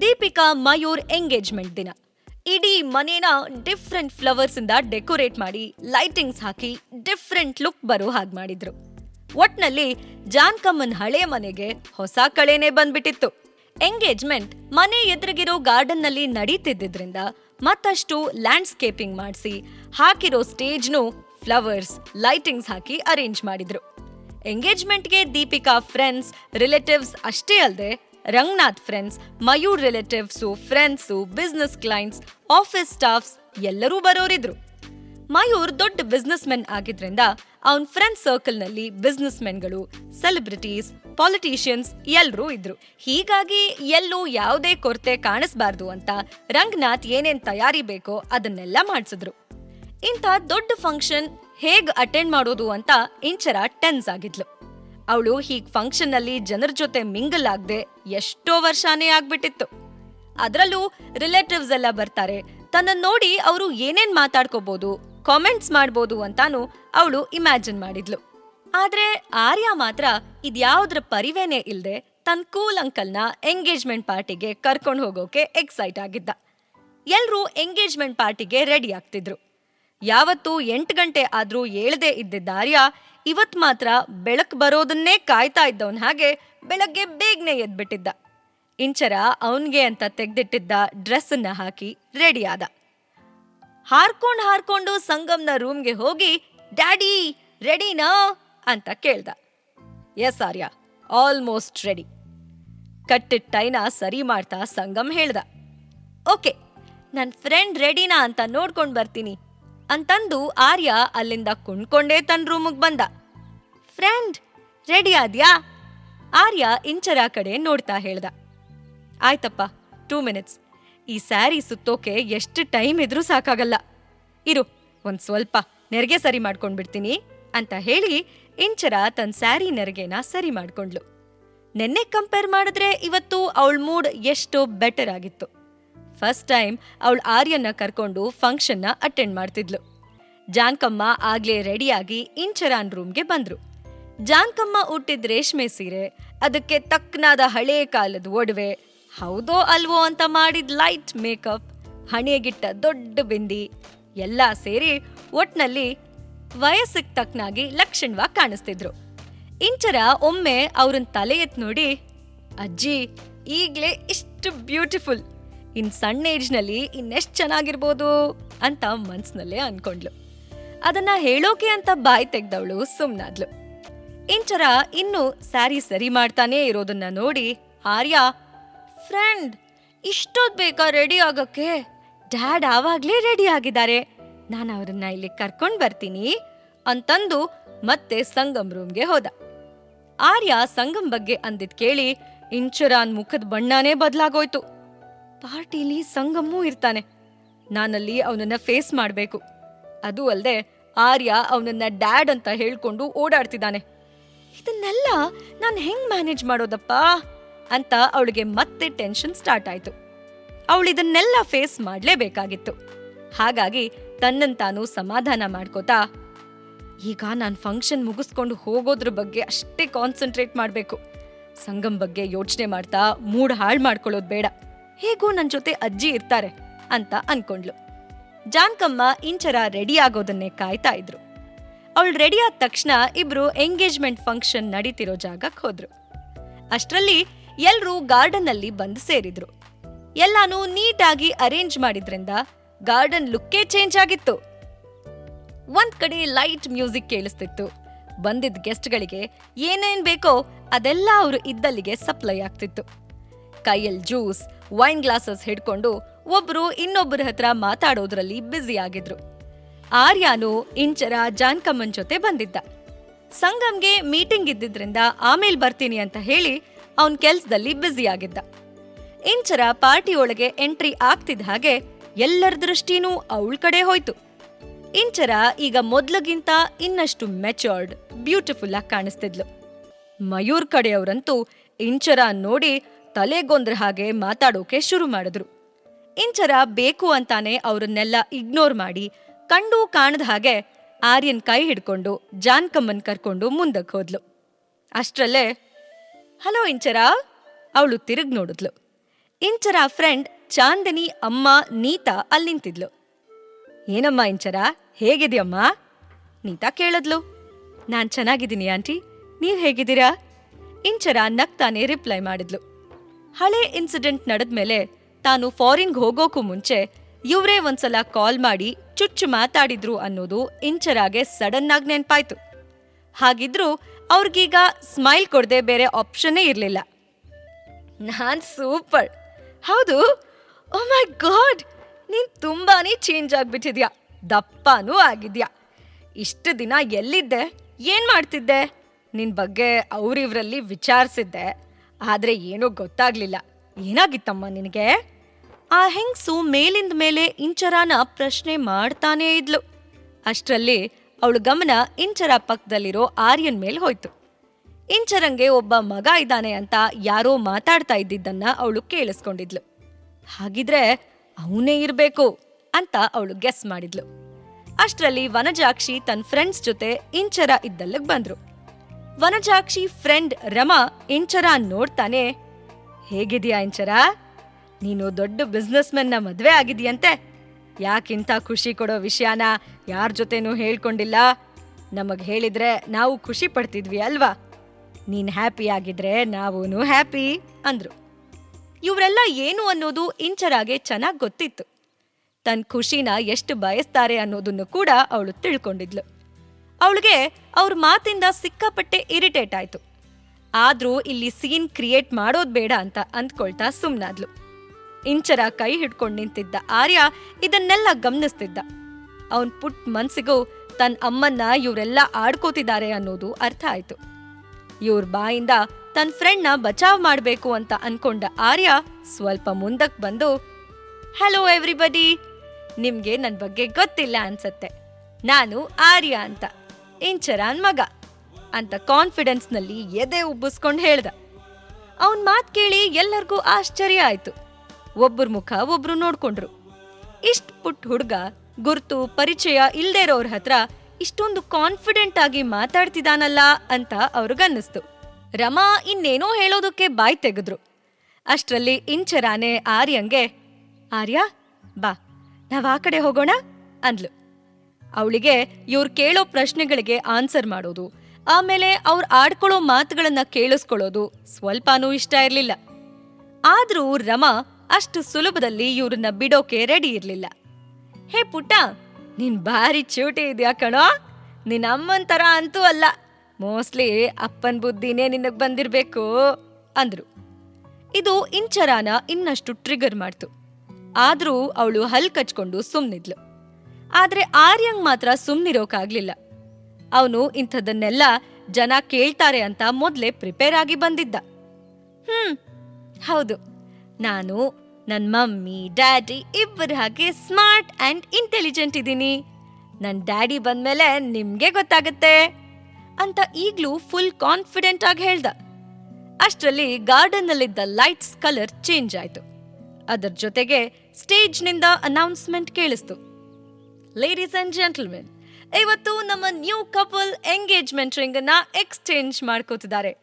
Deepika Mayur engagement ದಿನ. ಇಡೀ ಮನೇನ ಡಿಫ್ರೆಂಟ್ ಫ್ಲವರ್ಸ್ ಇಂದ ಡೆಕೋರೇಟ್ ಮಾಡಿ ಲೈಟಿಂಗ್ಸ್ ಹಾಕಿ ಡಿಫ್ರೆಂಟ್ ಲುಕ್ ಬರೋ ಹಾಗೆ ಮಾಡಿದ್ರು. ಒಟ್ನಲ್ಲಿ ಜಾನ್ಕಮ್ಮನ್ ಹಳೆ ಮನೆಗೆ ಹೊಸ ಕಳೆನೇ ಬಂದ್ಬಿಟ್ಟಿತ್ತು. ಎಂಗೇಜ್ಮೆಂಟ್ ಮನೆ ಎದುರಿಗಿರೋ ಗಾರ್ಡನ್ನಲ್ಲಿ ನಲ್ಲಿ ನಡೀತಿದ್ದಿದ್ರಿಂದ ಮತ್ತಷ್ಟು ಲ್ಯಾಂಡ್ಸ್ಕೇಪಿಂಗ್ ಮಾಡಿಸಿ, ಹಾಕಿರೋ ಸ್ಟೇಜ್ನು ಫ್ಲವರ್ಸ್ ಲೈಟಿಂಗ್ಸ್ ಹಾಕಿ ಅರೇಂಜ್ ಮಾಡಿದ್ರು. ಎಂಗೇಜ್ಮೆಂಟ್ಗೆ ದೀಪಿಕಾ ಫ್ರೆಂಡ್ಸ್ ರಿಲೇಟಿವ್ಸ್ ಅಷ್ಟೇ ಅಲ್ಲದೆ Ranganath friends Mayur relatives friends business clients office staffs ಎಲ್ಲರೂ ಬರೋರಿದ್ರು. ಮಯೂರ್ ದೊಡ್ಡ ಬಿಸ್ನೆಸ್ ಮೆನ್ ಆಗಿದ್ರಿಂದ ಅವನ್ ಫ್ರೆಂಡ್ ಸರ್ಕಲ್ನಲ್ಲಿ ಬಿಸ್ನೆಸ್ ಮೆನ್ಗಳು ಸೆಲೆಬ್ರಿಟೀಸ್ ಪಾಲಿಟಿಷಿಯನ್ಸ್ ಎಲ್ಲರೂ ಇದ್ರು. ಹೀಗಾಗಿ ಎಲ್ಲೂ ಯಾವುದೇ ಕೊರತೆ ಕಾಣಿಸ್ಬಾರ್ದು ಅಂತ ರಂಗನಾಥ್ ಏನೇನ್ ತಯಾರಿ ಬೇಕೋ ಅದನ್ನೆಲ್ಲ ಮಾಡಿಸಿದ್ರು. ಇಂಥ ದೊಡ್ಡ ಫಂಕ್ಷನ್ ಹೇಗ್ ಅಟೆಂಡ್ ಮಾಡೋದು ಅಂತ ಇಂಚರ ಟೆನ್ಸ್ ಆಗಿದ್ಲು. ಅವಳು ಹೀಗ್ ಫಂಕ್ಷನ್ನಲ್ಲಿ ಜನರ ಜೊತೆ ಮಿಂಗಲ್ ಆಗದೆ ಎಷ್ಟೋ ವರ್ಷಾನೇ ಆಗ್ಬಿಟ್ಟಿತ್ತು. ಅದರಲ್ಲೂ ರಿಲೇಟಿವ್ಸ್ ಎಲ್ಲ ಬರ್ತಾರೆ. ತನ್ನ ನೋಡಿ ಅವರು ಏನೇನ್ ಮಾತಾಡ್ಕೋಬಹುದು ಕಾಮೆಂಟ್ಸ್ ಮಾಡ್ಬೋದು ಅಂತಾನು ಅವಳು ಇಮ್ಯಾಜಿನ್ ಮಾಡಿದ್ಲು. ಆದ್ರೆ ಆರ್ಯ ಮಾತ್ರ ಇದ್ಯಾವುದ್ರ ಪರಿವೇನೆ ಇಲ್ದೆ ತನ್ನ ಕೂಲ್ ಅಂಕಲ್ನ ಎಂಗೇಜ್ಮೆಂಟ್ ಪಾರ್ಟಿಗೆ ಕರ್ಕೊಂಡು ಹೋಗೋಕೆ ಎಕ್ಸೈಟ್ ಆಗಿದ್ದ. ಎಲ್ರೂ ಎಂಗೇಜ್ಮೆಂಟ್ ಪಾರ್ಟಿಗೆ ರೆಡಿ ಆಗ್ತಿದ್ರು. ಯಾವತ್ತು ಎಂಟು ಗಂಟೆ ಆದ್ರೂ ಏಳದೆ ಇದ್ದಿದ್ದ ಆರ್ಯ ಇವತ್ ಮಾತ್ರ ಬೆಳಕ್ ಬರೋದನ್ನೇ ಕಾಯ್ತಾ ಇದ್ದವನ್ ಹಾಗೆ ಬೆಳಗ್ಗೆ ಬೇಗನೆ ಎದ್ಬಿಟ್ಟಿದ್ದ. ಇಂಚರ ಅವನ್ಗೆ ಅಂತ ತೆಗ್ದಿಟ್ಟಿದ್ದ ಡ್ರೆಸ್ಸನ್ನ ಹಾಕಿ ರೆಡಿಯಾದ ಹಾರ್ಕೊಂಡ್ ಹಾರ್ಕೊಂಡು ಸಂಗಮ್ನ ರೂಮ್ಗೆ ಹೋಗಿ, ಡ್ಯಾಡಿ, ರೆಡಿನಾ? ಅಂತ ಕೇಳ್ದ. Yes Arya, almost ready. ಕಟ್ಟಿಟ್ ಟೈನ ಸರಿ ಮಾಡ್ತಾ ಸಂಗಮ್ ಹೇಳ್ದ. ಓಕೆ ನನ್ನ ಫ್ರೆಂಡ್ ರೆಡಿನಾ ಅಂತ ನೋಡ್ಕೊಂಡ್ ಬರ್ತೀನಿ. ಅಂತಂದು ಆರ್ಯ ಅಲ್ಲಿಂದ ಕುಣ್ಕೊಂಡೇ ತನ್ನ ರೂಮಿಗೆ ಬಂದ. ಫ್ರೆಂಡ್, ರೆಡಿ ಆದ್ಯಾ? ಆರ್ಯ ಇಂಚರ ಕಡೆ ನೋಡ್ತಾ ಹೇಳ್ದ. ಆಯ್ತಪ್ಪ, ಟೂ ಮಿನಿಟ್ಸ್. ಈ ಸ್ಯಾರಿ ಸುತ್ತೋಕೆ ಎಷ್ಟು ಟೈಮ್ ಇದ್ರೂ ಸಾಕಾಗಲ್ಲ. ಇರು, ಒಂದು ಸ್ವಲ್ಪ ನೆರಿಗೆ ಸರಿ ಮಾಡ್ಕೊಂಡ್ಬಿಡ್ತೀನಿ ಅಂತ ಹೇಳಿ ಇಂಚರ ತನ್ನ ಸ್ಯಾರಿ ನೆರಿಗೆನ ಸರಿ ಮಾಡ್ಕೊಂಡ್ಲು. ನೆನ್ನೆ ಕಂಪೇರ್ ಮಾಡಿದ್ರೆ ಇವತ್ತು ಅವಳ ಮೂಡ್ ಎಷ್ಟೋ ಬೆಟರ್ ಆಗಿತ್ತು. ಫಸ್ಟ್ ಟೈಮ್ ಅವಳು ಆರ್ಯನ್ನ ಕರ್ಕೊಂಡು ಫಂಕ್ಷನ್ನ ಅಟೆಂಡ್ ಮಾಡ್ತಿದ್ಲು. ಜಾನ್ಕಮ್ಮ ಆಗ್ಲೇ ರೆಡಿಯಾಗಿ ಇಂಚರಾನ್ ರೂಮ್ಗೆ ಬಂದ್ರು. ಜಾನ್ಕಮ್ಮ ಉಟ್ಟಿದ್ ರೇಷ್ಮೆ ಸೀರೆ ಅದಕ್ಕೆ ತಕ್ಕನಾದ ಹಳೇ ಕಾಲದ ಒಡವೆ, ಹೌದೋ ಅಲ್ವೋ ಅಂತ ಮಾಡಿದ ಲೈಟ್ ಮೇಕಪ್ ಹಣೆಗಿಟ್ಟ ದೊಡ್ಡ ಬಿಂದಿ, ಎಲ್ಲ ಸೇರಿ ಒಟ್ನಲ್ಲಿ ವಯಸ್ಸಿಗೆ ತಕ್ಕನಾಗಿ ಲಕ್ಷಣವಾಗಿ ಕಾಣಿಸ್ತಿದ್ರು. ಇಂಚರ ಒಮ್ಮೆ ಅವ್ರನ್ ತಲೆ ಎತ್ ನೋಡಿ, ಅಜ್ಜಿ, ಈಗ್ಲೇ ಇಷ್ಟು ಬ್ಯೂಟಿಫುಲ್ ಇನ್ ಸಣ್ಣ ಏಜ್ನಲ್ಲಿ ಇನ್ನೆಷ್ಟು ಚೆನ್ನಾಗಿರ್ಬೋದು ಅಂತ ಮನ್ಸ್ನಲ್ಲೇ ಅನ್ಕೊಂಡ್ಲು. ಅದನ್ನ ಹೇಳೋಕೆ ಅಂತ ಬಾಯಿ ತೆಗ್ದವಳು ಸುಮ್ನಾದ್ಲು. ಇಂಚರ ಇನ್ನು ಸ್ಯಾರಿ ಸರಿ ಮಾಡ್ತಾನೇ ಇರೋದನ್ನ ನೋಡಿ ಆರ್ಯ, ಫ್ರೆಂಡ್, ಇಷ್ಟೊತ್ ಬೇಕಾ ರೆಡಿ ಆಗಕ್ಕೆ? ಡ್ಯಾಡ್ ಆವಾಗ್ಲೇ ರೆಡಿ ಆಗಿದ್ದಾರೆ. ನಾನು ಅವ್ರನ್ನ ಇಲ್ಲಿ ಕರ್ಕೊಂಡು ಬರ್ತೀನಿ ಅಂತಂದು ಮತ್ತೆ ಸಂಗಮ್ ರೂಮ್ಗೆ ಹೋದ. ಆರ್ಯ ಸಂಗಮ್ ಬಗ್ಗೆ ಅಂದಿದ್ ಕೇಳಿ ಇಂಚರಾನ್ ಮುಖದ ಬಣ್ಣನೇ ಬದಲಾಗೋಯ್ತು. ಪಾರ್ಟಿಲಿ ಸಂಗಮ್ಮೂ ಇರ್ತಾನೆ. ನಾನಲ್ಲಿ ಅವನನ್ನ ಫೇಸ್ ಮಾಡಬೇಕು. ಅದು ಅಲ್ಲದೆ ಆರ್ಯ ಅವನನ್ನ ಡ್ಯಾಡ್ ಅಂತ ಹೇಳ್ಕೊಂಡು ಓಡಾಡ್ತಿದ್ದಾನೆ. ಇದನ್ನೆಲ್ಲ ನಾನು ಹೆಂಗ್ ಮ್ಯಾನೇಜ್ ಮಾಡೋದಪ್ಪ? ಅಂತ ಅವಳಿಗೆ ಮತ್ತೆ ಟೆನ್ಷನ್ ಸ್ಟಾರ್ಟ್ ಆಯ್ತು. ಅವಳು ಇದನ್ನೆಲ್ಲ ಫೇಸ್ ಮಾಡಲೇಬೇಕಾಗಿತ್ತು. ಹಾಗಾಗಿ ತನ್ನನ್ ತಾನು ಸಮಾಧಾನ ಮಾಡ್ಕೋತಾ, ಈಗ ನಾನು ಫಂಕ್ಷನ್ ಮುಗಿಸ್ಕೊಂಡು ಹೋಗೋದ್ರ ಬಗ್ಗೆ ಅಷ್ಟೇ ಕಾನ್ಸಂಟ್ರೇಟ್ ಮಾಡಬೇಕು. ಸಂಗಮ್ ಬಗ್ಗೆ ಯೋಚನೆ ಮಾಡ್ತಾ ಮೂಡ್ ಹಾಳು ಮಾಡ್ಕೊಳ್ಳೋದು ಬೇಡ. ಹೇಗೂ ನನ್ನ ಜೊತೆ ಅಜ್ಜಿ ಇರ್ತಾರೆ ಅಂತ ಅನ್ಕೊಂಡ್ಲು. ಜಾನ್ಕಮ್ಮ ಇಂಚರ ರೆಡಿ ಆಗೋದನ್ನೇ ಕಾಯ್ತಾ ಇದ್ರು. ಅವಳು ರೆಡಿ ಆದ ತಕ್ಷಣ ಇಬ್ರು ಎಂಗೇಜ್ಮೆಂಟ್ ಫಂಕ್ಷನ್ ನಡೀತಿರೋ ಜಾಗಕ್ಕೆ ಹೋದ್ರು. ಅಷ್ಟರಲ್ಲಿ ಎಲ್ರೂ ಗಾರ್ಡನ್ ಅಲ್ಲಿ ಬಂದು ಸೇರಿದ್ರು. ಎಲ್ಲಾನು ನೀಟಾಗಿ ಅರೇಂಜ್ ಮಾಡಿದ್ರಿಂದ ಗಾರ್ಡನ್ ಲುಕ್ಕೇ ಚೇಂಜ್ ಆಗಿತ್ತು. ಒಂದ್ ಕಡೆ ಲೈಟ್ ಮ್ಯೂಸಿಕ್ ಕೇಳಿಸ್ತಿತ್ತು. ಬಂದಿದ್ದ ಗೆಸ್ಟ್ಗಳಿಗೆ ಏನೇನ್ ಬೇಕೋ ಅದೆಲ್ಲ ಅವರು ಇದ್ದಲ್ಲಿಗೆ ಸಪ್ಲೈ ಆಗ್ತಿತ್ತು. ಕೈಯಲ್ಲಿ ಜ್ಯೂಸ್ ವೈನ್ ಗ್ಲಾಸಸ್ ಹಿಡ್ಕೊಂಡು ಒಬ್ರು ಇನ್ನೊಬ್ಬರ ಹತ್ರ ಮಾತಾಡೋದ್ರಲ್ಲಿ ಬ್ಯುಸಿ ಆಗಿದ್ರು. ಆರ್ಯಾನು ಇಂಚರ ಜಾನ್ಕಮ್ಮನ್ ಜೊತೆ ಬಂದಿದ್ದ. ಸಂಗಮ್ಗೆ ಮೀಟಿಂಗ್ ಇದ್ದಿದ್ರಿಂದ ಆಮೇಲೆ ಬರ್ತೀನಿ ಅಂತ ಹೇಳಿ ಅವನ್ ಕೆಲ್ಸದಲ್ಲಿ ಬ್ಯುಸಿ ಆಗಿದ್ದ. ಇಂಚರ ಪಾರ್ಟಿಯೊಳಗೆ ಎಂಟ್ರಿ ಆಗ್ತಿದ್ದ ಹಾಗೆ ಎಲ್ಲರ ದೃಷ್ಟಿನೂ ಅವಳ ಕಡೆ ಹೋಯ್ತು. ಇಂಚರ ಈಗ ಮೊದ್ಲಗಿಂತ ಇನ್ನಷ್ಟು ಮೆಚೋರ್ಡ್ ಬ್ಯೂಟಿಫುಲ್ ಆಗಿ ಕಾಣಿಸ್ತಿದ್ಲು. ಮಯೂರ್ ಕಡೆಯವರಂತೂ ಇಂಚರ ನೋಡಿ ತಲೆಗೊಂದ್ರ ಹಾಗೆ ಮಾತಾಡೋಕೆ ಶುರು ಮಾಡಿದ್ರು. ಇಂಚರ ಬೇಕು ಅಂತಾನೆ ಅವರನ್ನೆಲ್ಲ ಇಗ್ನೋರ್ ಮಾಡಿ ಕಂಡು ಕಾಣದ ಹಾಗೆ ಆರ್ಯನ್ ಕೈ ಹಿಡ್ಕೊಂಡು ಜಾನ್ಕಮ್ಮನ್ ಕರ್ಕೊಂಡು ಮುಂದಕ್ಕೆ ಹೋದ್ಲು. ಅಷ್ಟರಲ್ಲೇ, ಹಲೋ ಇಂಚರ, ಅವಳು ತಿರುಗ್ ನೋಡಿದ್ಲು. ಇಂಚರ ಫ್ರೆಂಡ್ ಚಾಂದಿನಿ, ಅಮ್ಮ, ನೀತಾ ಅಲ್ಲಿ ನಿಂತಿದ್ಲು. ಏನಮ್ಮ ಇಂಚರ, ಹೇಗಿದ್ಯಮ್ಮ? ನೀತಾ ಕೇಳಿದ್ಲು. ನಾನ್ ಚೆನ್ನಾಗಿದ್ದೀನಿ ಆಂಟಿ, ನೀವ್ ಹೇಗಿದ್ದೀರಾ? ಇಂಚರ ನಗ್ತಾನೆ ರಿಪ್ಲೈ ಮಾಡಿದ್ಲು. ಹಳೆ ಇನ್ಸಿಡೆಂಟ್ ನಡೆದ ಮೇಲೆ ತಾನು ಫಾರಿನ್ಗೆ ಹೋಗೋಕ್ಕೂ ಮುಂಚೆ ಇವರೇ ಒಂದ್ಸಲ ಕಾಲ್ ಮಾಡಿ ಚುಚ್ಚು ಮಾತಾಡಿದ್ರು ಅನ್ನೋದು ಇಂಚರಾಗೆ ಸಡನ್ ಆಗಿ ನೆನ್ಪಾಯ್ತು. ಹಾಗಿದ್ರೂ ಅವ್ರಿಗೀಗ ಸ್ಮೈಲ್ ಕೊಡದೆ ಬೇರೆ ಆಪ್ಷನ್ನೇ ಇರಲಿಲ್ಲ. ನಾನ್ ಸೂಪರ್ ಹೌದು? ಓ ಮೈ ಗಾಡ್ ನೀನ್ ತುಂಬಾನೇ ಚೇಂಜ್ ಆಗ್ಬಿಟ್ಟಿದ್ಯಾ. ದಪ್ಪನೂ ಆಗಿದ್ಯಾ. ಇಷ್ಟು ದಿನ ಎಲ್ಲಿದ್ದೆ? ಏನ್ ಮಾಡ್ತಿದ್ದೆ? ನಿನ್ ಬಗ್ಗೆ ಅವ್ರಿವ್ರಲ್ಲಿ ವಿಚಾರಿಸಿದ್ದೆ. ಆದ್ರೆ ಏನೂ ಗೊತ್ತಾಗ್ಲಿಲ್ಲ. ಏನಾಗಿತ್ತಮ್ಮ ನಿನಗೆ? ಆ ಹೆಂಗಸು ಮೇಲಿಂದ ಮೇಲೆ ಇಂಚರಾನ ಪ್ರಶ್ನೆ ಮಾಡ್ತಾನೇ ಇದ್ಲು. ಅಷ್ಟರಲ್ಲಿ ಅವಳು ಗಮನ ಇಂಚರ ಪಕ್ಕದಲ್ಲಿರೋ ಆರ್ಯನ್ ಮೇಲೆ ಹೋಯ್ತು. ಇಂಚರಂಗೆ ಒಬ್ಬ ಮಗ ಇದ್ದಾನೆ ಅಂತ ಯಾರೋ ಮಾತಾಡ್ತಾ ಇದ್ದಿದ್ದನ್ನ ಅವಳು ಕೇಳಿಸ್ಕೊಂಡಿದ್ಲು. ಹಾಗಿದ್ರೆ ಅವನೇ ಇರಬೇಕು ಅಂತ ಅವಳು ಗೆಸ್ ಮಾಡಿದ್ಲು. ಅಷ್ಟರಲ್ಲಿ ವನಜಾಕ್ಷಿ ತನ್ನ ಫ್ರೆಂಡ್ಸ್ ಜೊತೆ ಇಂಚರ ಇದ್ದಲ್ಲಿಗೆ ಬಂದ್ರು. ವನಜಾಕ್ಷಿ ಫ್ರೆಂಡ್ ರಮಾ ಇಂಚರ ನೋಡ್ತಾನೆ, ಹೇಗಿದೆಯಾ ಇಂಚರ? ನೀನು ದೊಡ್ಡ ಬಿಸ್ನೆಸ್ನ ಮದ್ವೆ ಆಗಿದೆಯಂತೆ ಯಾಕಿಂತ ಖುಷಿ ಕೊಡೋ ವಿಷಯನ ಯಾರ ಜೊತೆನೂ ಹೇಳ್ಕೊಂಡಿಲ್ಲ? ನಮಗ್ ಹೇಳಿದ್ರೆ ನಾವು ಖುಷಿ ಪಡ್ತಿದ್ವಿ ಅಲ್ವಾ? ನೀನ್ ಹ್ಯಾಪಿ ಆಗಿದ್ರೆ ನಾವೂನು ಹ್ಯಾಪಿ, ಅಂದ್ರು. ಇವರೆಲ್ಲ ಏನು ಅನ್ನೋದು ಇಂಚರಾಗೆ ಚೆನ್ನಾಗ್ ಗೊತ್ತಿತ್ತು. ತನ್ನ ಖುಷಿನ ಎಷ್ಟು ಬಯಸ್ತಾರೆ ಅನ್ನೋದನ್ನು ಕೂಡ ಅವಳು ತಿಳ್ಕೊಂಡಿದ್ಲು. ಅವಳಿಗೆ ಅವ್ರ ಮಾತಿಂದ ಸಿಕ್ಕಾಪಟ್ಟೆ ಇರಿಟೇಟ್ ಆಯ್ತು. ಆದ್ರೂ ಇಲ್ಲಿ ಸೀನ್ ಕ್ರಿಯೇಟ್ ಮಾಡೋದ್ ಬೇಡ ಅಂತ ಅಂದ್ಕೊಳ್ತಾ ಸುಮ್ನಾದ್ಲು. ಇಂಚರ ಕೈ ಹಿಡ್ಕೊಂಡು ನಿಂತಿದ್ದ ಆರ್ಯ ಇದನ್ನೆಲ್ಲ ಗಮನಿಸ್ತಿದ್ದ. ಅವನ್ ಪುಟ್ ಮನ್ಸಿಗೂ ತನ್ನ ಅಮ್ಮನ್ನ ಇವರೆಲ್ಲ ಆಡ್ಕೋತಿದ್ದಾರೆ ಅನ್ನೋದು ಅರ್ಥ ಆಯ್ತು. ಇವ್ರ ಬಾಯಿಂದ ತನ್ನ ಫ್ರೆಂಡ್ನ ಬಚಾವ್ ಮಾಡ್ಬೇಕು ಅಂತ ಅನ್ಕೊಂಡ ಆರ್ಯ ಸ್ವಲ್ಪ ಮುಂದಕ್ ಬಂದು, ಹಲೋ ಎವ್ರಿಬಡಿ, ನಿಮ್ಗೆ ನನ್ ಬಗ್ಗೆ ಗೊತ್ತಿಲ್ಲ ಅನ್ಸತ್ತೆ. ನಾನು ಆರ್ಯ ಅಂತ. ಇಂಚರಾನ್ ಮಗ ಅಂತ ಕಾನ್ಫಿಡೆನ್ಸ್ನಲ್ಲಿ ಎದೆ ಉಬ್ಬಿಸ್ಕೊಂಡು ಹೇಳ್ದ. ಅವನ್ ಮಾತ್ ಕೇಳಿ ಎಲ್ಲರಿಗೂ ಆಶ್ಚರ್ಯ ಆಯ್ತು. ಒಬ್ಬರ ಮುಖ ಒಬ್ರು ನೋಡ್ಕೊಂಡ್ರು. ಇಷ್ಟ್ ಪುಟ್ಟ ಹುಡ್ಗ ಗುರ್ತು ಪರಿಚಯ ಇಲ್ದೇ ಇರೋರ್ ಹತ್ರ ಇಷ್ಟೊಂದು ಕಾನ್ಫಿಡೆಂಟ್ ಆಗಿ ಮಾತಾಡ್ತಿದಾನಲ್ಲ ಅಂತ ಅವ್ರಿಗನ್ನಿಸ್ತು. ರಮಾ ಇನ್ನೇನೋ ಹೇಳೋದಕ್ಕೆ ಬಾಯ್ ತೆಗೆದ್ರು. ಅಷ್ಟರಲ್ಲಿ ಇಂಚರಾನೆ ಆರ್ಯಂಗೆ, ಆರ್ಯ, ಬಾ, ನಾವ್ ಆ ಕಡೆ ಹೋಗೋಣ, ಅಂದ್ಲು. ಅವಳಿಗೆ ಇವ್ರು ಕೇಳೋ ಪ್ರಶ್ನೆಗಳಿಗೆ ಆನ್ಸರ್ ಮಾಡೋದು. ಆಮೇಲೆ ಅವ್ರು ಆಡ್ಕೊಳ್ಳೋ ಮಾತುಗಳನ್ನ ಕೇಳಿಸ್ಕೊಳ್ಳೋದು ಸ್ವಲ್ಪನೂ ಇಷ್ಟ ಇರಲಿಲ್ಲ. ಆದ್ರೂ ರಮಾ ಅಷ್ಟು ಸುಲಭದಲ್ಲಿ ಇವ್ರನ್ನ ಬಿಡೋಕೆ ರೆಡಿ ಇರಲಿಲ್ಲ. ಹೇ ಪುಟ್ಟ, ನೀನ್ ಭಾರಿ ಚೂಟಿ ಇದ್ಯಾ ಕಣೋ? ನಿನ್ನ ಅಮ್ಮನ ತರ ಅಂತೂ ಅಲ್ಲ. ಮೋಸ್ಟ್ಲಿ ಅಪ್ಪನ್ ಬುದ್ಧಿನೇ ನಿನಗೆ ಬಂದಿರಬೇಕು, ಅಂದ್ರು. ಇದು ಇಂಚರಾನ ಇನ್ನಷ್ಟು ಟ್ರಿಗರ್ ಮಾಡ್ತು. ಆದರೂ ಅವಳು ಹಲ್ ಕಚ್ಕೊಂಡು ಸುಮ್ನಿದ್ಲು. ಆದ್ರೆ ಆರ್ಯಂಗ್ ಮಾತ್ರ ಸುಮ್ಮನಿರೋಕಾಗ್ಲಿಲ್ಲ ಅವನು ಇಂಥದನ್ನೆಲ್ಲ ಜನ ಕೇಳ್ತಾರೆ ಅಂತ ಮೊದಲೇ ಪ್ರಿಪೇರ್ ಆಗಿ ಬಂದಿದ್ದ. ಹ್ಮ್, ಹೌದು. ನಾನು ನನ್ನ ಮಮ್ಮಿ, ಡ್ಯಾಡಿ ಇಬ್ಬರ ಹಾಗೆ ಸ್ಮಾರ್ಟ್ ಅಂಡ್ ಇಂಟೆಲಿಜೆಂಟ್ ಇದ್ದೀನಿ. ನನ್ನ ಡ್ಯಾಡಿ ಬಂದ್ಮೇಲೆ ನಿಮ್ಗೆ ಗೊತ್ತಾಗತ್ತೆ ಅಂತ ಈಗ್ಲೂ ಫುಲ್ ಕಾನ್ಫಿಡೆಂಟ್ ಆಗಿ ಹೇಳ್ದ. ಅಷ್ಟರಲ್ಲಿ ಗಾರ್ಡನ್ ಅಲ್ಲಿದ್ದ ಲೈಟ್ಸ್ ಕಲರ್ ಚೇಂಜ್ ಆಯ್ತು. ಅದರ ಜೊತೆಗೆ ಸ್ಟೇಜ್ನಿಂದ ಅನೌನ್ಸ್ಮೆಂಟ್ ಕೇಳಿಸ್ತು. ಲೇಡೀಸ್ ಅಂಡ್ ಜೆಂಟಲ್ಮೆನ್ ಇವತ್ತು ನಮ್ಮ ನ್ಯೂ ಕಪಲ್ ಎಂಗೇಜ್ಮೆಂಟ್ ರಿಂಗ್ ಅನ್ನ ಎಕ್ಸ್ಚೇಂಜ್ ಮಾಡ್ಕೋತಿದ್ದಾರೆ.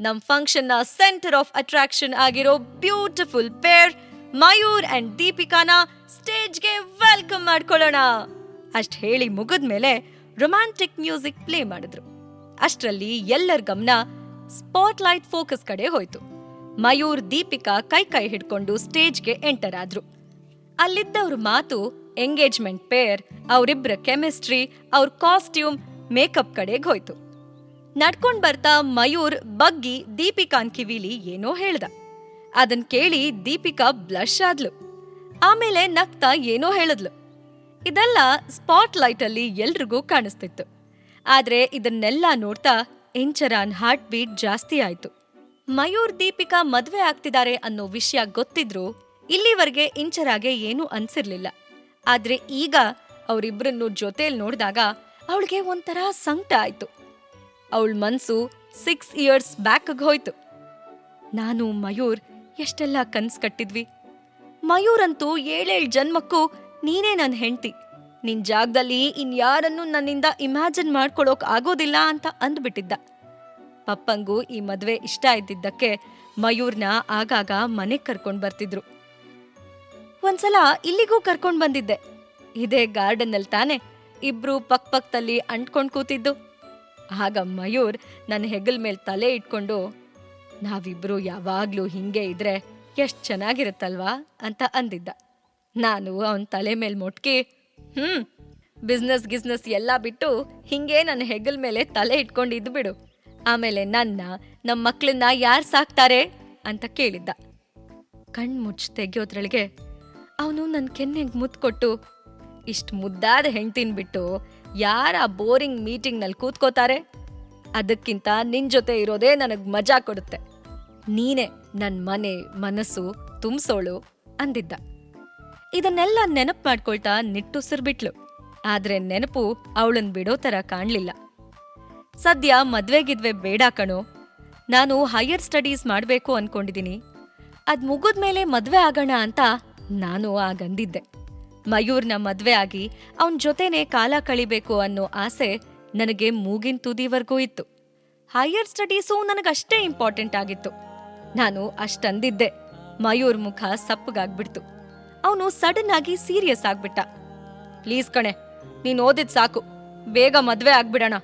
ನಮ್ ಫಂಕ್ಷನ್ನ ಸೆಂಟರ್ ಆಫ್ ಅಟ್ರಾಕ್ಷನ್ ಆಗಿರೋ ಬ್ಯೂಟಿಫುಲ್ ಪೇರ್ ಮಯೂರ್ ಅಂಡ್ ದೀಪಿಕಾನ ಸ್ಟೇಜ್ಗೆ ವೆಲ್ಕಮ್ ಮಾಡ್ಕೊಳ್ಳೋಣ. ಅಷ್ಟ್ ಹೇಳಿ ಮುಗಿದ್ಮೇಲೆ ರೊಮ್ಯಾಂಟಿಕ್ ಮ್ಯೂಸಿಕ್ ಪ್ಲೇ ಮಾಡಿದ್ರು. ಅಷ್ಟರಲ್ಲಿ ಎಲ್ಲರ ಗಮನ ಸ್ಪಾಟ್ ಲೈಟ್ ಫೋಕಸ್ ಕಡೆ ಹೋಯ್ತು. ಮಯೂರ್, ದೀಪಿಕಾ ಕೈ ಕೈ ಹಿಡ್ಕೊಂಡು ಸ್ಟೇಜ್ಗೆ ಎಂಟರ್ ಆದ್ರು. ಅಲ್ಲಿದ್ದವ್ರ ಮಾತು ಎಂಗೇಜ್ಮೆಂಟ್ ಪೇರ್ ಅವರಿಬ್ಬರ ಕೆಮಿಸ್ಟ್ರಿ ಅವ್ರ ಕಾಸ್ಟ್ಯೂಮ್ ಮೇಕಪ್ ಕಡೆಗೆ ಹೋಯ್ತು. ನಡ್ಕೊಂಡ್ ಬರ್ತಾ ಮಯೂರ್, ಬಗ್ಗಿ ದೀಪಿಕಾನ್ ಕಿವಿಲಿ ಏನೋ ಹೇಳ್ದ. ಅದನ್ ಕೇಳಿ ದೀಪಿಕಾ ಬ್ಲಶ್ ಆದ್ಲು. ಆಮೇಲೆ ನಗ್ತಾ ಏನೋ ಹೇಳಿದ್ಲು. ಇದೆಲ್ಲ ಸ್ಪಾಟ್ ಲೈಟ್ ಅಲ್ಲಿ ಎಲ್ರಿಗೂ ಕಾಣಿಸ್ತಿತ್ತು. ಆದ್ರೆ ಇದನ್ನೆಲ್ಲ ನೋಡ್ತಾ ಇಂಚರಾನ್ ಹಾರ್ಟ್ ಬೀಟ್ ಜಾಸ್ತಿ ಆಯ್ತು. ಮಯೂರ್, ದೀಪಿಕಾ ಮದ್ವೆ ಆಗ್ತಿದ್ದಾರೆ ಅನ್ನೋ ವಿಷಯ ಗೊತ್ತಿದ್ರು ಇಲ್ಲಿವರೆಗೆ ಇಂಚರಾಗೆ ಏನೂ ಅನ್ಸಿರ್ಲಿಲ್ಲ. ಆದ್ರೆ ಈಗ ಅವರಿಬ್ಬರನ್ನು ಜೊತೆಲ್ ನೋಡಿದಾಗ ಅವಳಿಗೆ ಒಂಥರ ಸಂಕಟ ಆಯ್ತು. ಅವಳ ಮನ್ಸು ಸಿಕ್ಸ್ ಇಯರ್ಸ್ ಬ್ಯಾಕ್ಗೆ ಹೋಯ್ತು. ನಾನು, ಮಯೂರ್ ಎಷ್ಟೆಲ್ಲ ಕನ್ಸ್ ಕಟ್ಟಿದ್ವಿ. ಮಯೂರ್ ಅಂತೂ ಏಳೇಳ್ ಜನ್ಮಕ್ಕೂ ನೀನೇ ನನ್ನ ಹೆಂಡ್ತಿ. ನಿನ್ ಜಾಗದಲ್ಲಿ ಇನ್ಯಾರನ್ನೂ ನನ್ನಿಂದ ಇಮ್ಯಾಜಿನ್ ಮಾಡ್ಕೊಳೋಕ್ ಆಗೋದಿಲ್ಲ ಅಂತ ಅಂದ್ಬಿಟ್ಟಿದ್ದ. ಪಪ್ಪಂಗೂ ಈ ಮದ್ವೆ ಇಷ್ಟ ಇದ್ದಿದ್ದಕ್ಕೆ ಮಯೂರ್ನ ಆಗಾಗ ಮನೆಗ್ ಕರ್ಕೊಂಡ್ ಬರ್ತಿದ್ರು. ಒಂದ್ಸಲ ಇಲ್ಲಿಗೂ ಕರ್ಕೊಂಡ್ ಬಂದಿದ್ದೆ. ಇದೇ ಗಾರ್ಡನ್ ಅಲ್ಲಿ ತಾನೆ ಇಬ್ರು ಪಕ್ ಪಕ್ದಲ್ಲಿ ಅಂಟ್ಕೊಂಡ್ ಕೂತಿದ್ದು. ಆಗ ಮಯೂರ್ ನನ್ನ ಹೆಗಲ್ ಮೇಲೆ ತಲೆ ಇಟ್ಕೊಂಡು, ನಾವಿಬ್ರು ಯಾವಾಗ್ಲೂ ಹಿಂಗೆ ಇದ್ರೆ ಎಷ್ಟ್ ಚೆನ್ನಾಗಿರುತ್ತಲ್ವಾ? ಅಂತ ಅಂದಿದ್ದ. ನಾನು ಅವನ್ ತಲೆ ಮೇಲ್ ಮೊಟ್ಕಿ, ಹ್ಮ್, ಬಿಸ್ನೆಸ್ ಗಿಸ್ನೆಸ್ ಎಲ್ಲ ಬಿಟ್ಟು ಹಿಂಗೆ ನನ್ನ ಹೆಗಲ್ ಮೇಲೆ ತಲೆ ಇಟ್ಕೊಂಡಿದ್ದು ಬಿಡು. ಆಮೇಲೆ ನನ್ನ ನಮ್ಮ ಮಕ್ಳನ್ನ ಯಾರು ಸಾಕ್ತಾರೆ? ಅಂತ ಕೇಳಿದ್ದ. ಕಣ್ಮುಚ್ಚು ತೆಗಿಯೋದ್ರೊಳಗೆ ಅವನು ನನ್ನ ಕೆನ್ನೆಗೆ ಮುದ್ದು ಕೊಟ್ಟು, ಇಷ್ಟು ಮುದ್ದಾದ ಹೆಂಡ್ತಿನ್ ಬಿಟ್ಟು ಯಾರ ಬೋರಿಂಗ್ ಮೀಟಿಂಗ್ನಲ್ಲಿ ಕೂತ್ಕೋತಾರೆ? ಅದಕ್ಕಿಂತ ನಿನ್ ಜೊತೆ ಇರೋದೇ ನನಗೆ ಮಜಾ ಕೊಡುತ್ತೆ. ನೀನೇ ನನ್ನ ಮನೆ ಮನಸ್ಸು ತುಂಬಿಸೋಳು ಅಂದಿದ್ದ. ಇದನ್ನೆಲ್ಲ ನೆನಪು ಮಾಡ್ಕೊಳ್ತಾ ನಿಟ್ಟುಸಿರ್ಬಿಟ್ಲು ಆದ್ರೆ ನೆನಪು ಅವಳನ್ನು ಬಿಡೋ ತರ ಕಾಣ್ಲಿಲ್ಲ. ಸದ್ಯ ಮದ್ವೆಗಿದ್ವೆ ಬೇಡ ಕಣೋ. ನಾನು ಹೈಯರ್ ಸ್ಟಡೀಸ್ ಮಾಡಬೇಕು ಅನ್ಕೊಂಡಿದೀನಿ. ಅದ್ ಮುಗಿದ್ಮೇಲೆ ಮದ್ವೆ ಆಗೋಣ ಅಂತ ನಾನು ಆಗಂದಿದ್ದೆ ಮಯೂರ್ನ ಮದ್ವೆ ಆಗಿ ಅವನ್ ಜೊತೆನೆ ಕಾಲ ಕಳಿಬೇಕು ಅನ್ನೋ ಆಸೆ ನನಗೆ ಮೂಗಿನ ತುದಿವರೆಗೂ ಇತ್ತು. ಹೈಯರ್ ಸ್ಟಡೀಸು ನನಗಷ್ಟೇ ಇಂಪಾರ್ಟೆಂಟ್ ಆಗಿತ್ತು. ನಾನು ಅಷ್ಟಂದಿದ್ದೆ ಮಯೂರ್ ಮುಖ ಸಪ್ಪಗಾಗ್ಬಿಡ್ತು. ಅವನು ಸಡನ್ ಆಗಿ ಸೀರಿಯಸ್ ಆಗ್ಬಿಟ್ಟ. ಪ್ಲೀಸ್ ಕಣೆ, ನೀನ್ ಓದಿದ್ ಸಾಕು. ಬೇಗ ಮದ್ವೆ ಆಗ್ಬಿಡೋಣ.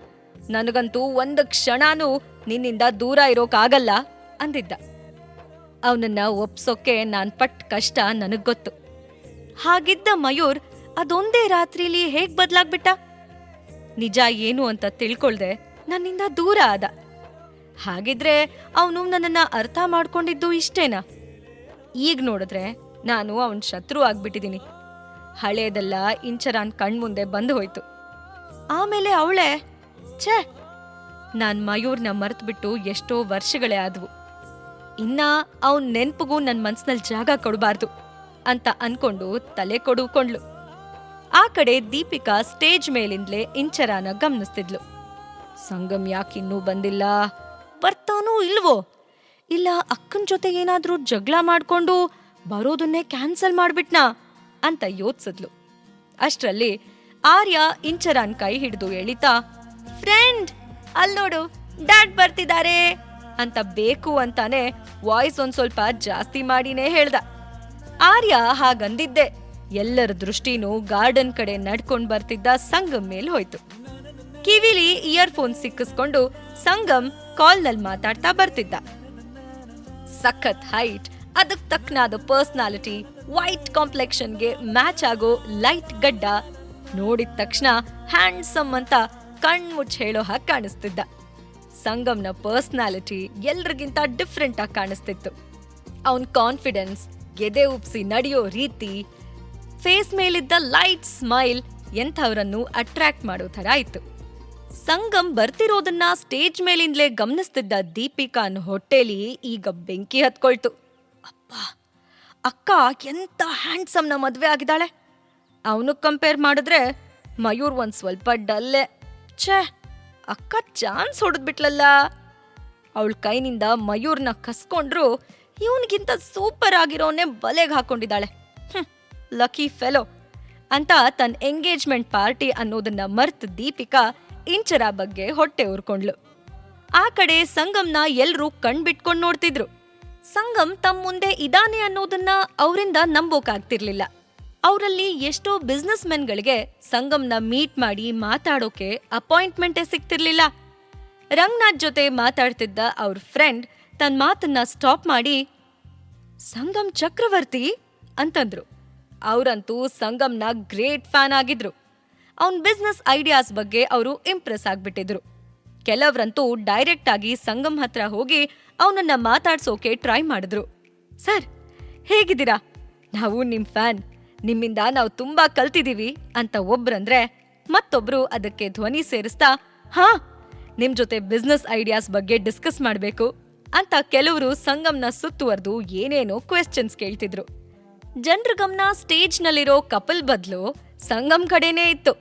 ನನಗಂತೂ ಒಂದು ಕ್ಷಣನೂ ನಿನ್ನಿಂದ ದೂರ ಇರೋಕಾಗಲ್ಲ, ಅಂದಿದ್ದ. ಅವನನ್ನ ಒಪ್ಸೋಕೆ ನಾನ್ ಪಟ್ ಕಷ್ಟ ನನಗ್ ಗೊತ್ತು. ಹಾಗಿದ್ದ ಮಯೂರ್ ಅದೊಂದೇ ರಾತ್ರಿಲಿ ಹೇಗ್ ಬದ್ಲಾಗ್ಬಿಟ್ಟ? ನಿಜ ಏನು ಅಂತ ತಿಳ್ಕೊಳ್ದೆ ನನ್ನಿಂದ ದೂರ ಆದ. ಹಾಗಿದ್ರೆ ಅವನು ನನ್ನನ್ನ ಅರ್ಥ ಮಾಡ್ಕೊಂಡಿದ್ದು ಇಷ್ಟೇನಾ? ಈಗ ನೋಡಿದ್ರೆ ನಾನು ಅವನ್ ಶತ್ರು ಆಗ್ಬಿಟ್ಟಿದೀನಿ. ಹಳೇದೆಲ್ಲ ಇಂಚರಾನ್ ಕಣ್ಮುಂದೆ ಬಂದು ಹೋಯ್ತು. ಆಮೇಲೆ ಅವಳೆ, ಛೇ, ನಾನ್ ಮಯೂರ್ನ ಮರೆತುಬಿಟ್ಟು ಎಷ್ಟೋ ವರ್ಷಗಳೇ ಆದ್ವು. ಇನ್ನ ಅವನ್ ನೆನ್ಪಿಗೂ ನನ್ ಮನ್ಸಿನಲ್ಲಿ ಜಾಗ ಕೊಡಬಾರ್ದು ಅಂತ ಅನ್ಕೊಂಡು ತಲೆ ಕೊಡುಕೊಂಡ್ಲು. ಆ ಕಡೆ ದೀಪಿಕಾ ಸ್ಟೇಜ್ ಮೇಲಿಂದ್ಲೇ ಇಂಚರಾನ ಗಮನಿಸ್ತಿದ್ಲು. ಸಂಗಮ್ ಇನ್ನೂ ಬಂದಿಲ್ಲ? ಬರ್ತಾನೋ ಇಲ್ವೋ? ಇಲ್ಲ ಅಕ್ಕನ ಜೊತೆ ಏನಾದರೂ ಜಗಳ ಮಾಡ್ಕೊಂಡು ಬರೋದನ್ನೇ ಕ್ಯಾನ್ಸಲ್ ಮಾಡ್ಬಿಟ್ನಾ? ಅಂತ ಯೋಚಿಸಿದ್ಲು. ಅಷ್ಟರಲ್ಲಿ ಆರ್ಯ ಇಂಚರಾನ್ ಕೈ ಹಿಡಿದು ಎಳಿತಾ, ಫ್ರೆಂಡ್ ಅಲ್ಲೋಡು ಡ್ಯಾಡ್ ಬರ್ತಿದ್ದಾರೆ ಅಂತ ಬೇಕು ಅಂತಾನೆ ವಾಯ್ಸ್ ಒಂದ್ ಸ್ವಲ್ಪ ಜಾಸ್ತಿ ಮಾಡಿನೇ ಹೇಳ್ದ. ಆರ್ಯ ಹಾಗಂದಿದ್ದೆ. ಎಲ್ಲರ ದೃಷ್ಟಿನೂ ಗಾರ್ಡನ್ ಕಡೆ ನಡ್ಕೊಂಡ್ ಬರ್ತಿದ್ದ ಸಂಗಮ್ ಮೇಲ್ ಹೋಯ್ತು. ಕಿವಿಲಿ ಇಯರ್ಫೋನ್ ಸಿಕ್ಕಿಸ್ಕೊಂಡು ಸಂಗಮ್ ಕಾಲ್ನಲ್ಲಿ ಮಾತಾಡ್ತಾ ಬರ್ತಿದ್ದ. ಸಖತ್ ಹೈಟ್, ಅದಕ್ ತಕ್ಕನಾದ ಪರ್ಸನಾಲಿಟಿ, ವೈಟ್ ಕಾಂಪ್ಲೆಕ್ಷನ್ಗೆ ಮ್ಯಾಚ್ ಆಗೋ ಲೈಟ್ ಗಡ್ಡ ನೋಡಿದ ತಕ್ಷಣ ಹ್ಯಾಂಡ್ಸಮ್ ಅಂತ ಕಣ್ಮುಚ್ಚ್ ಹೇಳೋ ಹಾಗೆ ಕಾಣಿಸ್ತಿದ್ದ. ಸಂಗಮ್ನ ಪರ್ಸ್ನಾಲಿಟಿ ಎಲ್ರಿಗಿಂತ ಡಿಫ್ರೆಂಟ್ ಆಗಿ ಕಾಣಿಸ್ತಿತ್ತು. ಅವನ್ ಕಾನ್ಫಿಡೆನ್ಸ್ ಎದೆ ಉಪ್ಸಿ ನಡೆಯೋ ರೀತಿ ಫೇಸ್ ಮೇಲಿದ್ದ ಲೈಟ್ ಸ್ಮೈಲ್ ಎಂಥವ್ರನ್ನು ಅಟ್ರಾಕ್ಟ್ ಮಾಡೋ ಥರ ಇತ್ತು. ಸಂಗಮ್ ಬರ್ತಿರೋದನ್ನ ಸ್ಟೇಜ್ ಮೇಲಿಂದಲೇ ಗಮನಿಸ್ತಿದ್ದ ದೀಪಿಕಾನ್ ಹೊಟ್ಟೆಲಿ ಈಗ ಬೆಂಕಿ ಹತ್ಕೊಳ್ತು. ಅಪ್ಪ, ಅಕ್ಕ ಎಂತ ಹ್ಯಾಂಡ್ಸಮ್ನ ಮದುವೆ ಆಗಿದ್ದಾಳೆ. ಅವನು ಕಂಪೇರ್ ಮಾಡಿದ್ರೆ ಮಯೂರ್ ಒಂದು ಸ್ವಲ್ಪ ಡಲ್ಲೆ ಛೇ ಅಕ್ಕ ಚಾನ್ಸ್ ಹೊಡೆದ್ಬಿಟ್ಲಲ್ಲ. ಅವಳ ಕೈನಿಂದ ಮಯೂರ್ನ ಕಸ್ಕೊಂಡ್ರು ಇವನ್ಗಿಂತ ಸೂಪರ್ ಆಗಿರೋನೆ ಬಲೆಗೆ ಹಾಕೊಂಡಿದ್ದಾಳೆ. Lucky fellow. ಅಂತ ತನ್ನ ಎಂಗೇಜ್ಮೆಂಟ್ ಪಾರ್ಟಿ ಅನ್ನೋದನ್ನ ಮರ್ತ್ ದೀಪಿಕಾ ಇಂಚರ ಬಗ್ಗೆ ಹೊಟ್ಟೆ ಉರ್ಕೊಂಡ್ಳು ಆ ಕಡೆ ಸಂಗಮ್ನ ಎಲ್ರೂ ಕಣ್ಬಿಟ್ಕೊಂಡ್ ನೋಡ್ತಿದ್ರು. ಸಂಗಮ್ ತಮ್ಮ ಮುಂದೆ ಇದಾನೆ ಅನ್ನೋದನ್ನ ಅವರಿಂದ ನಂಬೋಕಾಗ್ತಿರ್ಲಿಲ್ಲ. ಅವರಲ್ಲಿ ಎಷ್ಟೋ ಬಿಸ್ನೆಸ್ ಮೆನ್ಗಳಿಗೆ ಸಂಗಮ್ನ ಮೀಟ್ ಮಾಡಿ ಮಾತಾಡೋಕೆ ಅಪಾಯಿಂಟ್ಮೆಂಟೇ ಸಿಗ್ತಿರ್ಲಿಲ್ಲ. ರಂಗನಾಥ್ ಜೊತೆ ಮಾತಾಡ್ತಿದ್ದ ಅವ್ರ ಫ್ರೆಂಡ್ ತನ್ನ ಮಾತನ್ನ ಸ್ಟಾಪ್ ಮಾಡಿ, ಸಂಗಮ್ ಚಕ್ರವರ್ತಿ? ಅಂತಂದ್ರು. ಅವರಂತೂ ಸಂಗಮ್ನ ಗ್ರೇಟ್ ಫ್ಯಾನ್ ಆಗಿದ್ರು. ಅವನ್ ಬಿಸ್ನೆಸ್ ಐಡಿಯಾಸ್ ಬಗ್ಗೆ ಅವರು ಇಂಪ್ರೆಸ್ ಆಗ್ಬಿಟ್ಟಿದ್ರು. ಕೆಲವರಂತೂ ಡೈರೆಕ್ಟ್ ಆಗಿ ಸಂಗಮ್ ಹತ್ರ ಹೋಗಿ ಅವನನ್ನ ಮಾತಾಡ್ಸೋಕೆ ಟ್ರೈ ಮಾಡಿದ್ರು. ಸರ್, ಹೇಗಿದ್ದೀರಾ? ನಾವು ನಿಮ್ ಫ್ಯಾನ್. ನಿಮ್ಮಿಂದ ನಾವು ತುಂಬಾ ಕಲ್ತಿದೀವಿ ಅಂತ ಒಬ್ರಂದ್ರೆ ಮತ್ತೊಬ್ರು ಅದಕ್ಕೆ ಧ್ವನಿ ಸೇರಿಸ್ತಾ, ಹಾ, ನಿಮ್ ಜೊತೆ ಬಿಸ್ನೆಸ್ ಐಡಿಯಾಸ್ ಬಗ್ಗೆ ಡಿಸ್ಕಸ್ ಮಾಡಬೇಕು ಅಂತ ಕೆಲವರು ಸಂಗಮ್ನ ಸುತ್ತುವರೆದು ಏನೇನೋ ಕ್ವೆಶ್ಚನ್ಸ್ ಕೇಳ್ತಿದ್ರು. ಜನರ ಗಮನ ಸ್ಟೇಜ್ನಲ್ಲಿರೋ ಕಪಲ್ ಬದಲು ಸಂಗಮ್ ಕಡೆನೇ ಇತ್ತು.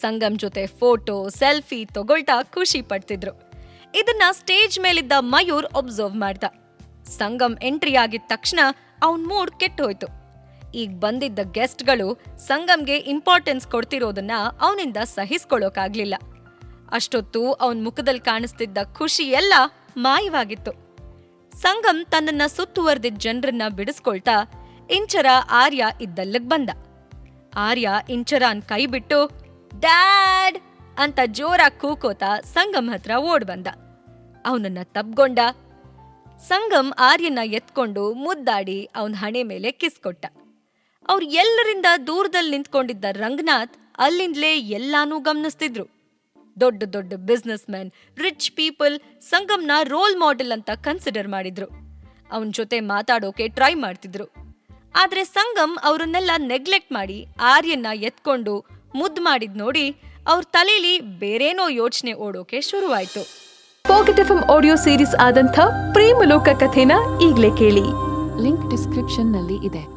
ಸಂಗಮ್ ಜೊತೆ ಫೋಟೋ ಸೆಲ್ಫಿ ತಗೊಳ್ತಾ ಖುಷಿ ಪಡ್ತಿದ್ರು. ಇದನ್ನ ಸ್ಟೇಜ್ ಮೇಲಿದ್ದ ಮಯೂರ್ ಒಬ್ಸರ್ವ್ ಮಾಡ್ದ. ಸಂಗಮ್ ಎಂಟ್ರಿ ಆಗಿದ ತಕ್ಷಣ ಅವನ್ ಮೂಡ್ ಕೆಟ್ಟೋಯ್ತು ಈಗ ಬಂದಿದ್ದ ಗೆಸ್ಟ್ಗಳು ಸಂಗಮ್ಗೆ ಇಂಪಾರ್ಟೆನ್ಸ್ ಕೊಡ್ತಿರೋದನ್ನ ಅವನಿಂದ ಸಹಿಸ್ಕೊಳ್ಳೋಕಾಗ್ಲಿಲ್ಲ ಅಷ್ಟೊತ್ತು ಅವನ ಮುಖದಲ್ಲಿ ಕಾಣಿಸ್ತಿದ್ದ ಖುಷಿ ಎಲ್ಲ ಮಾಯವಾಗಿತ್ತು. ಸಂಗಮ್ ತನ್ನನ್ನ ಸುತ್ತುವರೆದಿದ್ದ ಜನರನ್ನ ಬಿಡಿಸ್ಕೊಳ್ತಾ ಇಂಚರ ಆರ್ಯ ಇದ್ದಲ್ಲಿಗ್ ಬಂದ. ಆರ್ಯ ಇಂಚರಾನ್ ಕೈ ಬಿಟ್ಟು ಡ್ಯಾಡ್ ಅಂತ ಜೋರಾಗಿ ಕೂಕೋತಾ ಸಂಗಮ್ ಹತ್ರ ಓಡ್ ಬಂದ ಅವನನ್ನ ತಬ್ಗೊಂಡ ಸಂಗಮ್ ಆರ್ಯನ ಎತ್ಕೊಂಡು ಮುದ್ದಾಡಿ ಅವನ ಹಣೆ ಮೇಲೆ ಕಿಸ್ ಕೊಟ್ಟ. ಅವ್ರು ಎಲ್ಲರಿಂದ ದೂರದಲ್ಲಿ ನಿಂತ್ಕೊಂಡಿದ್ದ ರಂಗನಾಥ್ ಅಲ್ಲಿಂದಲೇ ಎಲ್ಲಾನೂ ಗಮನಿಸ್ತಿದ್ರು. ದೊಡ್ಡ ದೊಡ್ಡ ಬಿಸ್ನೆಸ್ ಮ್ಯಾನ್ ರಿಚ್ ಪೀಪಲ್ ಸಂಗಮ್ನ ರೋಲ್ ಮಾಡೆಲ್ ಅಂತ ಕನ್ಸಿಡರ್ ಮಾಡಿದ್ರು. ಅವನ ಜೊತೆ ಮಾತಾಡೋಕೆ ಟ್ರೈ ಮಾಡ್ತಿದ್ರು. ಆದ್ರೆ ಸಂಗಮ್ ಅವರನ್ನೆಲ್ಲ ನೆಗ್ಲೆಕ್ಟ್ ಮಾಡಿ ಆರ್ಯನ್ನ ಎತ್ಕೊಂಡು ಮುದ್ದು ಮಾಡಿದ್ ನೋಡಿ ಅವ್ರ ತಲೆಯಲ್ಲಿ ಬೇರೇನೋ ಯೋಚನೆ ಓಡೋಕೆ ಶುರುವಾಯ್ತು. ಪಾಕೆಟ್ ಎಫ್ ಆಡಿಯೋ ಸೀರೀಸ್ ಆದಂಥ ಪ್ರೇಮಲೋಕ ಕಥೆನ ಈಗ್ಲೇ ಕೇಳಿ. ಲಿಂಕ್ ಡಿಸ್ಕ್ರಿಪ್ಷನ್ನಲ್ಲಿ ಇದೆ.